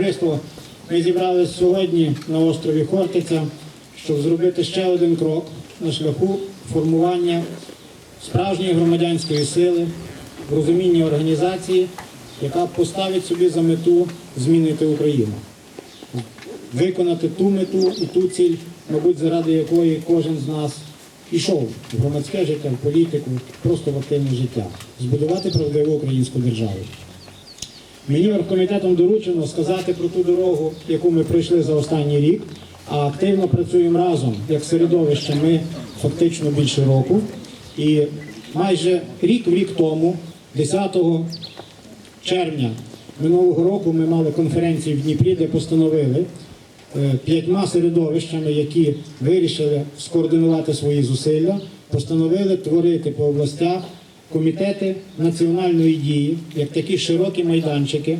Товариство, Ми зібралися сьогодні на острові Хортиця, щоб зробити ще один крок на шляху формування справжньої громадянської сили, в розумінні організації, яка поставить собі за мету змінити Україну, виконати ту мету і ту ціль, мабуть, заради якої кожен з нас ішов в громадське життя, в політику, просто в активне життя, збудувати правдиву українську державу. Мені оргкомітетом доручено сказати про ту дорогу, яку ми пройшли за останній рік, а активно працюємо разом як середовище. Ми фактично більше року. І майже рік в рік тому, 10 червня минулого року, ми мали конференцію в Дніпрі, де постановили е, п'ятьма середовищами, які вирішили скоординувати свої зусилля, постановили творити по областях комітети національної дії, як такі широкі майданчики,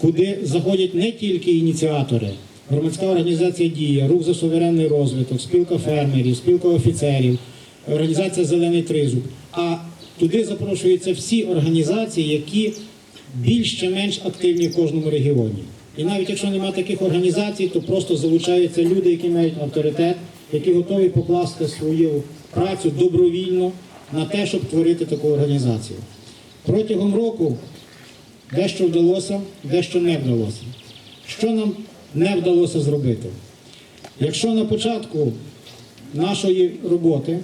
куди заходять не тільки ініціатори, громадська організація Дія, рух за суверенний розвиток, спілка фермерів, спілка офіцерів, організація Зелений Тризуб. А туди запрошуються всі організації, які більш чи менш активні в кожному регіоні. І навіть якщо немає таких організацій, то просто залучаються люди, які мають авторитет, які готові покласти свою працю добровільно на те, щоб творити таку організацію. Протягом року дещо вдалося, дещо не вдалося. Що нам не вдалося зробити? Якщо на початку нашої роботи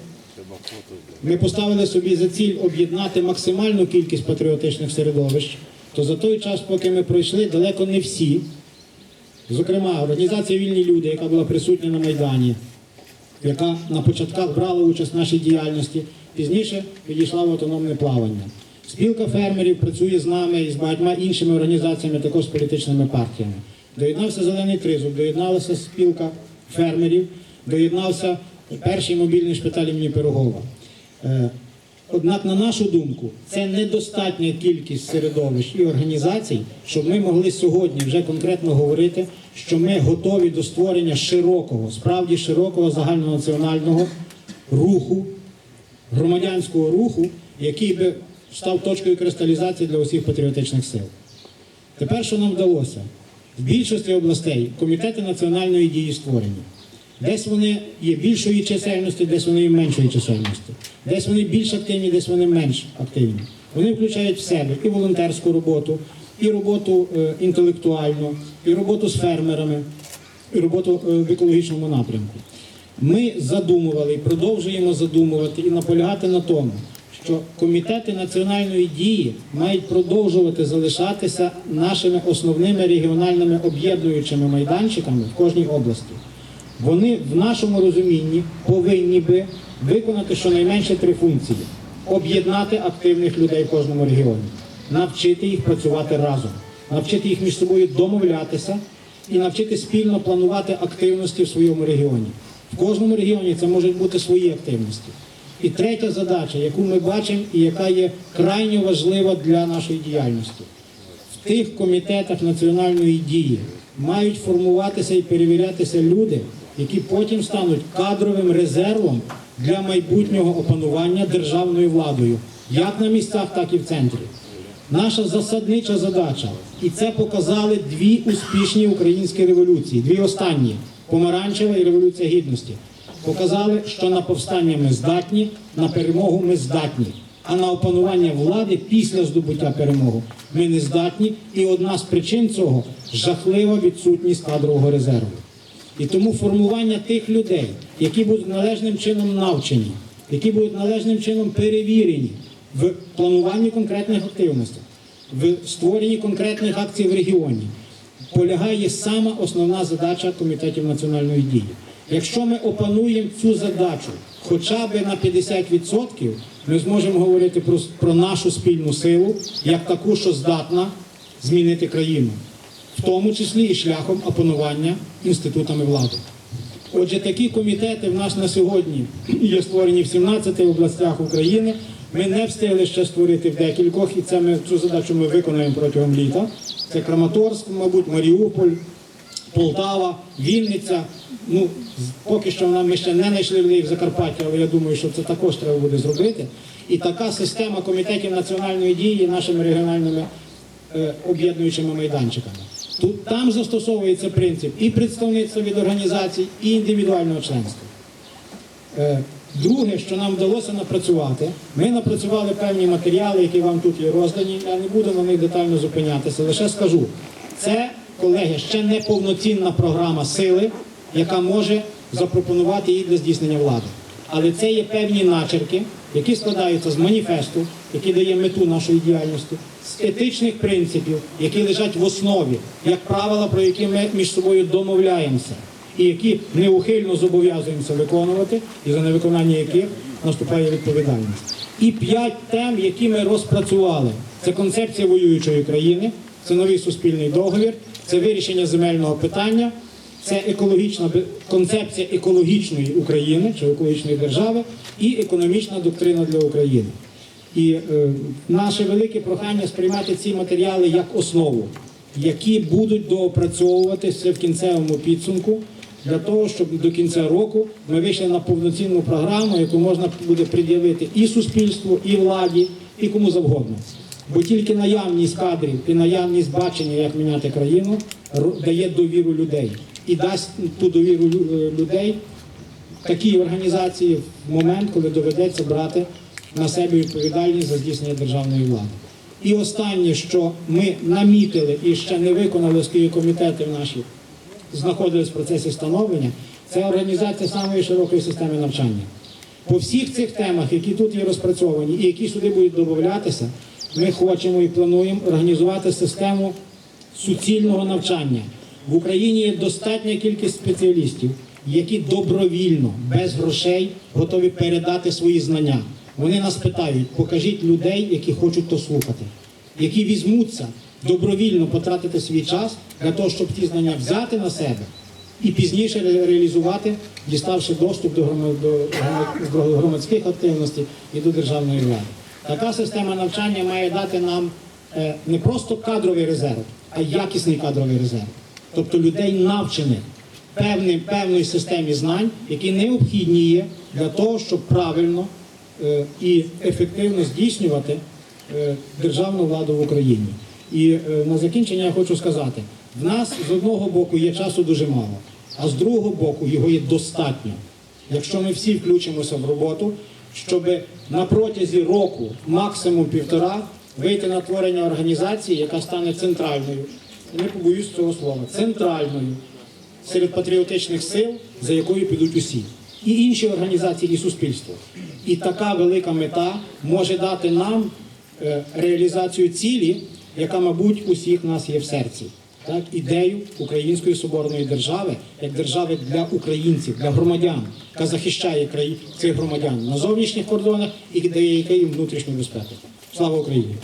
ми поставили собі за ціль об'єднати максимальну кількість патріотичних середовищ, то за той час, поки ми пройшли, далеко не всі, зокрема, організація Вільні люди, яка була присутня на Майдані, яка на початках брала участь в нашій діяльності, пізніше підійшла в автономне плавання. Спілка фермерів працює з нами і з багатьма іншими організаціями, також з політичними партіями. Доєднався Зелений Тризуб, доєдналася спілка фермерів, доєднався перший мобільний шпиталь імені Пирогова. Е, Однак, на нашу думку, це недостатня кількість середовищ і організацій, щоб ми могли сьогодні вже конкретно говорити, що ми готові до створення широкого, справді широкого загальнонаціонального руху, громадянського руху, який би став точкою кристалізації для усіх патріотичних сил. Тепер, що нам вдалося? В більшості областей комітети національної дії створені. Десь вони є більшої чисельності, десь вони є меншої чисельності. Десь вони більш активні, десь вони менш активні. Вони включають в себе і волонтерську роботу, і роботу е, інтелектуальну, і роботу з фермерами, і роботу е, в екологічному напрямку. Ми задумували і продовжуємо задумувати і наполягати на тому, що комітети національної дії мають продовжувати залишатися нашими основними регіональними об'єднуючими майданчиками в кожній області. Вони в нашому розумінні повинні би виконати щонайменше три функції: об'єднати активних людей в кожному регіоні, навчити їх працювати разом, навчити їх між собою домовлятися і навчити спільно планувати активності в своєму регіоні. В кожному регіоні це можуть бути свої активності. І третя задача, яку ми бачимо і яка є крайньо важлива для нашої діяльності в тих комітетах національної дії мають формуватися і перевірятися люди, які потім стануть кадровим резервом для майбутнього опанування державною владою, як на місцях, так і в центрі. Наша засаднича задача, і це показали дві успішні українські революції, дві останні помаранчева і революція гідності. Показали, що на повстання ми здатні, на перемогу ми здатні. А на опанування влади після здобуття перемоги ми не здатні. І одна з причин цього жахлива відсутність кадрового резерву. І тому формування тих людей, які будуть належним чином навчені, які будуть належним чином перевірені в плануванні конкретних активностей, в створенні конкретних акцій в регіоні, полягає сама основна задача комітетів національної дії. Якщо ми опануємо цю задачу хоча б на 50%, ми зможемо говорити про, про нашу спільну силу як таку, що здатна змінити країну, в тому числі і шляхом опанування інститутами влади. Отже, такі комітети в нас на сьогодні є створені в 17 областях України. Ми не встигли ще створити в декількох, і це ми цю задачу ми виконаємо протягом літа. Це Краматорськ, мабуть, Маріуполь, Полтава, Вінниця. Ну, поки що нам ми ще не знайшли в Закарпаття, але я думаю, що це також треба буде зробити. І така система комітетів національної дії нашими регіональними е, об'єднуючими майданчиками. Тут там застосовується принцип і представництва від організацій, і індивідуального членства. Е, Друге, що нам вдалося напрацювати, ми напрацювали певні матеріали, які вам тут є роздані. Я не буду на них детально зупинятися. Лише скажу, це, колеги, ще не повноцінна програма сили, яка може запропонувати її для здійснення влади. Але це є певні начерки, які складаються з маніфесту, який дає мету нашої діяльності, з етичних принципів, які лежать в основі, як правила, про які ми між собою домовляємося і які неухильно зобов'язуємося виконувати, і за невиконання яких наступає відповідальність. І п'ять тем, які ми розпрацювали. Це концепція воюючої країни, це новий суспільний договір, це вирішення земельного питання, це екологічна концепція екологічної України чи екологічної держави і економічна доктрина для України. І е, наше велике прохання сприймати ці матеріали як основу, які будуть доопрацьовуватися в кінцевому підсумку для того, щоб до кінця року ми вийшли на повноцінну програму, яку можна буде пред'явити і суспільству, і владі, і кому завгодно. Бо тільки наявність кадрів і наявність бачення, як міняти країну, дає довіру людей і дасть ту довіру е, людей такій організації в момент, коли доведеться брати на себе відповідальність за здійснення державної влади. І останнє, що ми намітили і ще не виконали, оскільки комітети наші знаходились в процесі становлення, це організація самої широкої системи навчання. По всіх цих темах, які тут є розпрацьовані і які сюди будуть додатися, ми хочемо і плануємо організувати систему суцільного навчання. В Україні є достатня кількість спеціалістів, які добровільно, без грошей, готові передати свої знання. Вони нас питають, покажіть людей, які хочуть то слухати, які візьмуться добровільно потратити свій час для того, щоб ті знання взяти на себе і пізніше ре- реалізувати, діставши доступ до грома- до грома- до громадських активностей і до державної влади. Така система навчання має дати нам е, не просто кадровий резерв, а якісний кадровий резерв. Тобто людей навчених певній, певної системі знань, які необхідні є для того, щоб правильно е, і ефективно здійснювати е, державну владу в Україні. І е, на закінчення я хочу сказати: в нас з одного боку є часу дуже мало, а з другого боку його є достатньо. Якщо ми всі включимося в роботу, щоб на протязі року, максимум півтора, вийти на творення організації, яка стане центральною, я не побоюсь цього слова, центральною серед патріотичних сил, за якою підуть усі. І інші організації, і суспільство. І така велика мета може дати нам е, реалізацію цілі, яка, мабуть, усіх нас є в серці. Так, ідею української соборної держави як держави для українців, для громадян, яка захищає краї... цих громадян на зовнішніх кордонах і дає їм внутрішню безпеку. Слава Україні!